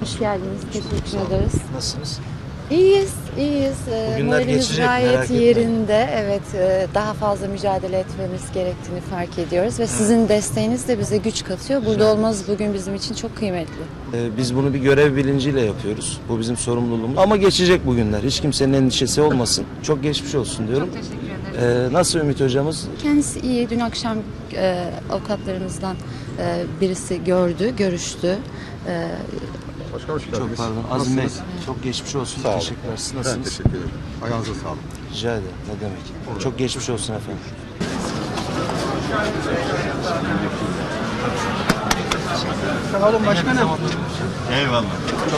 Hoş geldiniz. Teşekkür ederiz. Nasılsınız? İyiyiz, iyiyiz. Ee, Bugünler Moralimiz geçecek, merak gayet etmeyin. yerinde. Evet, e, daha fazla mücadele etmemiz gerektiğini fark ediyoruz ve sizin desteğiniz de bize güç katıyor. Burada olmanız bugün bizim için çok kıymetli. Ee, biz bunu bir görev bilinciyle yapıyoruz. Bu bizim sorumluluğumuz. Ama geçecek bugünler. Hiç kimsenin endişesi olmasın. Çok geçmiş olsun diyorum. Çok teşekkür ederim. Ee, nasıl Ümit hocamız? Kendisi iyi. Dün akşam e, avukatlarımızdan e, birisi gördü, görüştü. E, Başkan hoş geldiniz. Çok pardon. Azim Bey. Çok geçmiş olsun. Sağ olun. Teşekkürler. Siz Ben nasılsınız? teşekkür ederim. Ayağınıza sağlık. Rica ederim. Ne demek. Çok geçmiş olsun efendim. Eyvallah.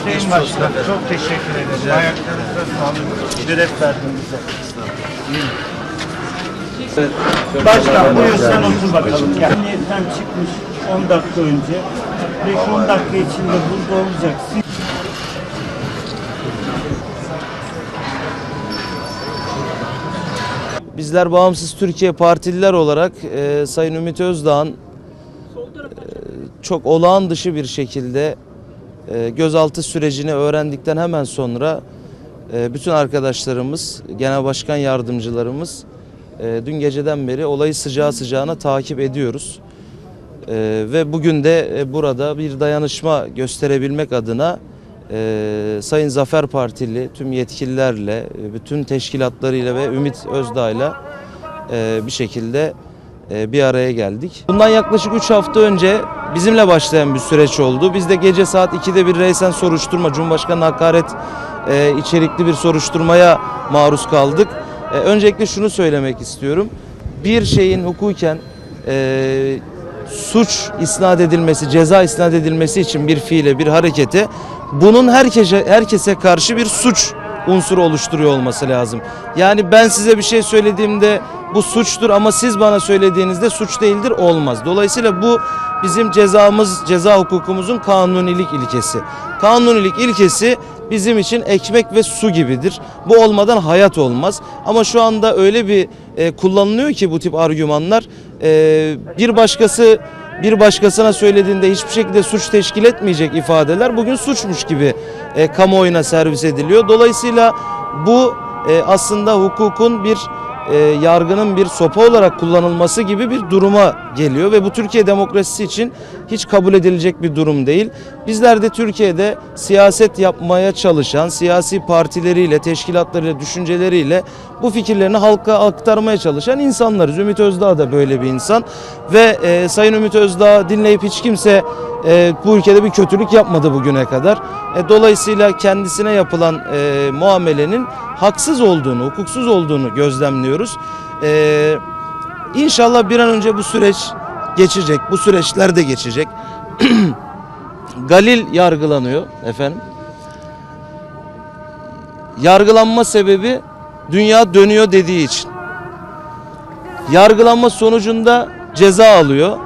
Sayın Başkan çok teşekkür ederim. Ayaklarınıza sağlık. Şeref verdin bize. Başkan buyur sen otur bakalım. Emniyetten çıkmış 10 dakika önce. 5-10 dakika içinde burada olacaksın. Bizler Bağımsız Türkiye Partililer olarak e, Sayın Ümit Özdağ'ın e, çok olağan dışı bir şekilde e, gözaltı sürecini öğrendikten hemen sonra e, bütün arkadaşlarımız, genel başkan yardımcılarımız e, dün geceden beri olayı sıcağı sıcağına takip ediyoruz. E, ve bugün de e, burada bir dayanışma gösterebilmek adına e, Sayın Zafer Partili tüm yetkililerle, e, bütün teşkilatlarıyla ve Ümit Özdağ'la e, bir şekilde e, bir araya geldik. Bundan yaklaşık 3 hafta önce bizimle başlayan bir süreç oldu. Biz de gece saat 2'de bir reysen soruşturma, Cumhurbaşkanı hakaret e, içerikli bir soruşturmaya maruz kaldık. E, öncelikle şunu söylemek istiyorum. Bir şeyin hukuken e, suç isnat edilmesi, ceza isnat edilmesi için bir fiile, bir harekete bunun herkese herkese karşı bir suç unsuru oluşturuyor olması lazım. Yani ben size bir şey söylediğimde bu suçtur ama siz bana söylediğinizde suç değildir olmaz. Dolayısıyla bu bizim cezamız, ceza hukukumuzun kanunilik ilkesi. Kanunilik ilkesi bizim için ekmek ve su gibidir. Bu olmadan hayat olmaz. Ama şu anda öyle bir e, kullanılıyor ki bu tip argümanlar e, bir başkası bir başkasına söylediğinde hiçbir şekilde suç teşkil etmeyecek ifadeler bugün suçmuş gibi e, kamuoyuna servis ediliyor. Dolayısıyla bu e, aslında hukukun bir e, yargının bir sopa olarak kullanılması gibi bir duruma geliyor ve bu Türkiye demokrasisi için hiç kabul edilecek bir durum değil. Bizler de Türkiye'de siyaset yapmaya çalışan siyasi partileriyle, teşkilatlarıyla, düşünceleriyle bu fikirlerini halka aktarmaya çalışan insanlarız. Ümit Özdağ da böyle bir insan ve e, Sayın Ümit Özdağ dinleyip hiç kimse e, bu ülkede bir kötülük yapmadı bugüne kadar. E, dolayısıyla kendisine yapılan e, muamelenin haksız olduğunu, hukuksuz olduğunu gözlemliyoruz. E, inşallah bir an önce bu süreç geçecek. Bu süreçler de geçecek. Galil yargılanıyor efendim. Yargılanma sebebi dünya dönüyor dediği için. Yargılanma sonucunda ceza alıyor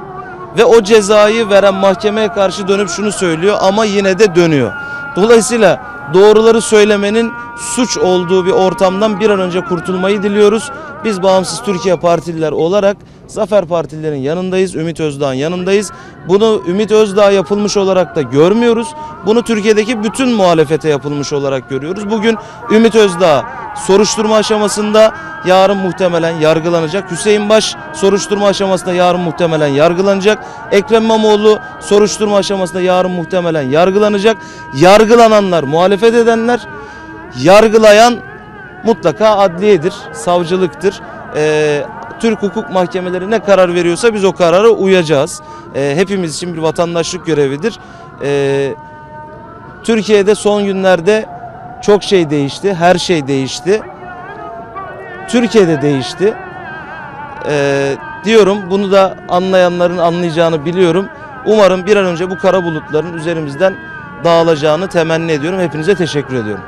ve o cezayı veren mahkemeye karşı dönüp şunu söylüyor ama yine de dönüyor. Dolayısıyla doğruları söylemenin suç olduğu bir ortamdan bir an önce kurtulmayı diliyoruz. Biz Bağımsız Türkiye Partililer olarak Zafer Partililerin yanındayız, Ümit Özdağ'ın yanındayız. Bunu Ümit Özdağ yapılmış olarak da görmüyoruz. Bunu Türkiye'deki bütün muhalefete yapılmış olarak görüyoruz. Bugün Ümit Özdağ soruşturma aşamasında yarın muhtemelen yargılanacak. Hüseyin Baş soruşturma aşamasında yarın muhtemelen yargılanacak. Ekrem İmamoğlu soruşturma aşamasında yarın muhtemelen yargılanacak. Yargılananlar, muhalefet edenler, yargılayan mutlaka adliyedir, savcılıktır. Ee, Türk hukuk mahkemeleri ne karar veriyorsa biz o karara uyacağız. Ee, hepimiz için bir vatandaşlık görevidir. Ee, Türkiye'de son günlerde çok şey değişti, her şey değişti. Türkiye'de değişti. Ee, diyorum bunu da anlayanların anlayacağını biliyorum. Umarım bir an önce bu kara bulutların üzerimizden dağılacağını temenni ediyorum. Hepinize teşekkür ediyorum.